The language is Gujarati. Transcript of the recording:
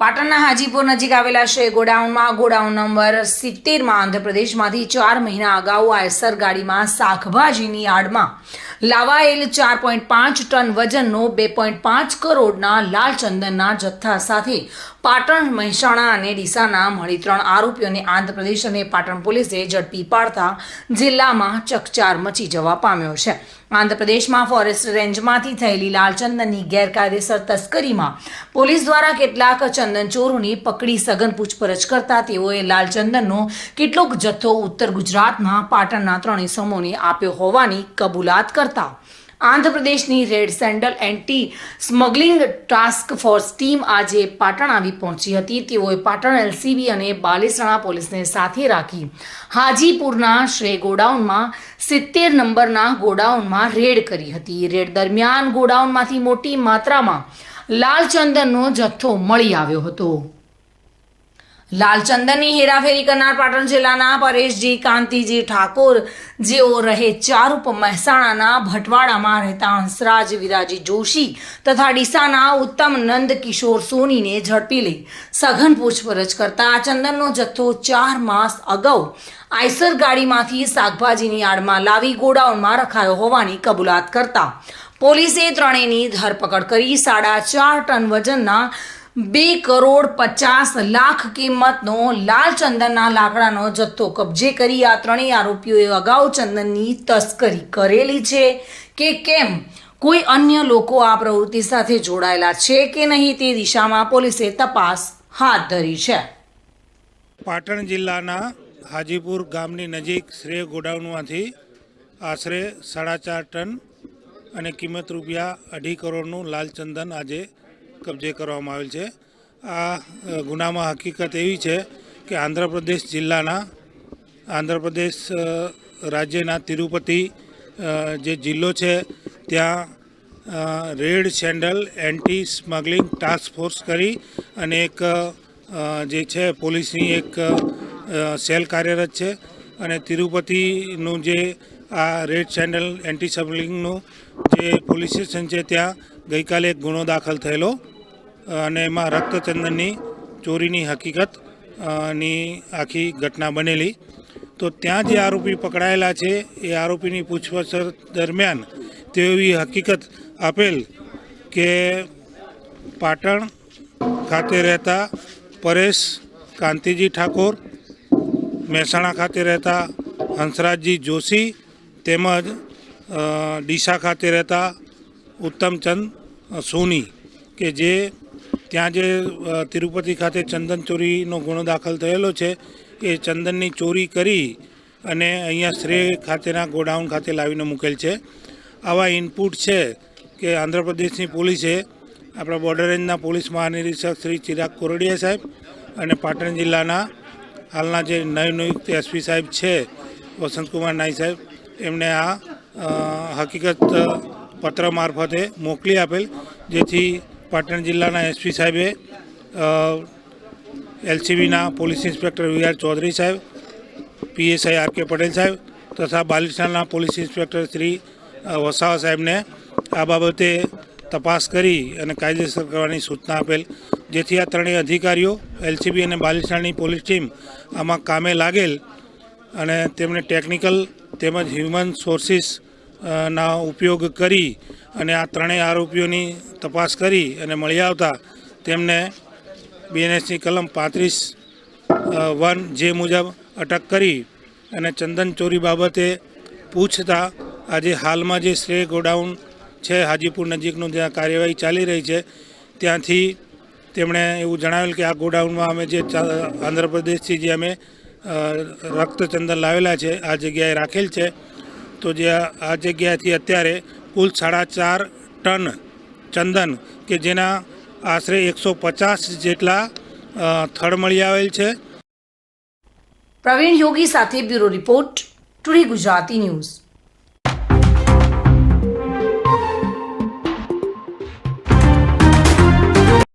પાટણના હાજીપુર નજીક આવેલા છે. ગોડાઉનમાં ગોડાઉન નંબર સિત્તેરમાં આંધ્રપ્રદેશમાંથી ચાર મહિના અગાઉ આયસર ગાડીમાં શાકભાજીની આડમાં લાવાયેલ ચાર પોઈન્ટ પાંચ ટન વજનનો બે પોઈન્ટ પાંચ કરોડના લાલ ચંદનના જથ્થા સાથે પાટણ, મહેસાણા અને ડીસાના મળી ત્રણ આરોપીઓને આંધ્રપ્રદેશ અને પાટણ પોલીસે ઝડપી પાડતા જિલ્લામાં ચકચાર મચી જવા પામ્યો છે. આંધ્રપ્રદેશમાં ફોરેસ્ટ રેન્જમાંથી થયેલી લાલચંદનની ગેરકાયદેસર તસ્કરીમાં પોલીસ દ્વારા કેટલાક ચંદનચોરોની પકડી સઘન પૂછપરછ કરતા તેઓએ લાલચંદનનો કેટલોક જથ્થો ઉત્તર ગુજરાતના પાટણના ત્રણેય સમૂહને આપ્યો હોવાની કબૂલાત કરતા આંધ્રપ્રદેશની red sandal anti smuggling task force team આજે પાટણ આવી પહોંચી હતી. તેઓએ પાટણ એલસીબી અને બાલેસણા પોલીસને સાથે રાખી હાજીપુરના શ્રેય ગોડાઉનમાં સિત્તેર નંબરના ગોડાઉનમાં રેડ કરી હતી. રેડ દરમિયાન ગોડાઉનમાંથી મોટી માત્રામાં લાલચંદનનો જથ્થો મળી આવ્યો હતો. લાલચંદનની હેરાફેરી કરનાર પાટણ જિલ્લાના પરેશજી, કાંતિજી ઠાકોર, જેઓ રહે ચારૂપ મહેસાણાના ભટવાડામાં રહેતા હંસરાજ વિરાજી જોશી તથા ડીસાના ઉત્તમ નંદ કિશોર સોનીને ઝડપી લઈ સઘન પૂછપરછ કરતા આ ચંદનનો જથ્થો ચાર માસ અગાઉ આઈસર ગાડીમાંથી શાકભાજીની આડમાં લાવી ગોડાઉનમાં રખાયો હોવાની કબૂલાત કરતા પોલીસે ત્રણેયની ધરપકડ કરી સાડા ચાર ટન વજનના બે કરોડ પચાસ લાખ કિંમતનો લાલ ચંદનના લાકડાનો જથ્થો કબજે કરી આ ત્રણેય આરોપીઓએ અગાઉ ચંદનની તસ્કરી કરેલી છે કે કેમ? કોઈ અન્ય લોકો આ પ્રવૃત્તિ સાથે જોડાયેલા છે કે નહીં તે દિશામાં પોલીસે તપાસ હાથ ધરી છે. પાટણ જિલ્લાના હાજીપુર ગામની નજીક શ્રેય ગોડાઉનમાંથી આશરે સાડા ચાર ટન અને કિંમત રૂપિયા અઢી કરોડનું લાલચંદન આજે કબજે કરવામાં આવેલ છે. આ ગુનામાં હકીકત એવી છે કે આંધ્રપ્રદેશ જિલ્લાના, આંધ્રપ્રદેશ રાજ્યના તિરુપતિ જે જિલ્લો છે, ત્યાં red sandal anti smuggling task force કરી અને એક જે છે પોલીસની એક સેલ કાર્યરત છે અને તિરુપતિનું જે આ રેડ સેન્ડલ એન્ટી સ્મગલિંગનું જે પોલીસ સ્ટેશન છે ત્યાં ગઈકાલે એક ગુનો દાખલ થયેલો, અને એમાં રક્તચંદનની ચોરીની હકીકતની આખી ઘટના બનેલી. તો ત્યાં જે આરોપી પકડાયેલા છે, એ આરોપીની પૂછપરછ દરમિયાન તેઓ એવી હકીકત આપેલ કે પાટણ ખાતે રહેતા પરેશ કાંતિજી ઠાકોર, મહેસાણા ખાતે રહેતા હંસરાજજી જોશી તેમજ ડીસા ખાતે રહેતા ઉત્તમચંદ સોની, કે જે ત્યાં જે તિરુપતિ ખાતે ચંદન ચોરીનો ગુનો દાખલ થયેલો છે, એ ચંદનની ચોરી કરી અને અહીંયા શ્રેય ખાતેના ગોડાઉન ખાતે લાવીને મૂકેલ છે. આવા ઇનપુટ છે કે આંધ્રપ્રદેશની પોલીસે આપણા બોર્ડર રેન્જના પોલીસ મહાનિરીક્ષક શ્રી ચિરાગ કોરડિયા સાહેબ અને પાટણ જિલ્લાના હાલના જે નવનિયુક્ત એસપી સાહેબ છે, વસંતકુમાર નાઈ સાહેબ, એમને આ હકીકત પત્ર મારફતે મોકલી આપેલ, જેથી પાટણ જિલ્લાના એસપી સાહેબે એલસીબીના પોલીસ ઇન્સ્પેક્ટર વી ચૌધરી સાહેબ, પીએસઆઈ આર કે પટેલ સાહેબ તથા બાલિસ્ટાના પોલીસ ઇન્સ્પેક્ટર શ્રી વસાવા સાહેબને આ બાબતે તપાસ કરી અને કાયદેસર કરવાની સૂચના આપેલ, જેથી આ ત્રણેય અધિકારીઓ, એલસીબી અને બાલિસ્ટાની પોલીસ ટીમ આમાં કામે લાગેલ અને તેમણે ટેકનિકલ તેમજ હ્યુમન સોર્સિસ ના ઉપયોગ કરી અને આ ત્રણેય આરોપીઓની તપાસ કરી અને મળી આવતા તેમને બીએનએસની કલમ પાંત્રીસ વન જે મુજબ અટક કરી અને ચંદન ચોરી બાબતે પૂછતા આજે હાલમાં જે શ્રેય ગોડાઉન છે, હાજીપુર નજીકનું જ્યાં કાર્યવાહી ચાલી રહી છે, ત્યાંથી તેમણે એવું જણાવેલ કે આ ગોડાઉનમાં અમે જે આંધ્રપ્રદેશથી જે અમે રક્ત રક્તચંદન લાવેલા છે, આ જગ્યાએ રાખેલ છે. તો જે આ જગ્યાએથી અત્યારે કુલ સાડા ચાર ટન ચંદન કે જેના આશરે એકસો પચાસ જેટલા થળ મળી આવેલ છે. પ્રવીણ યોગી સાથે bureau report, today Gujarati news.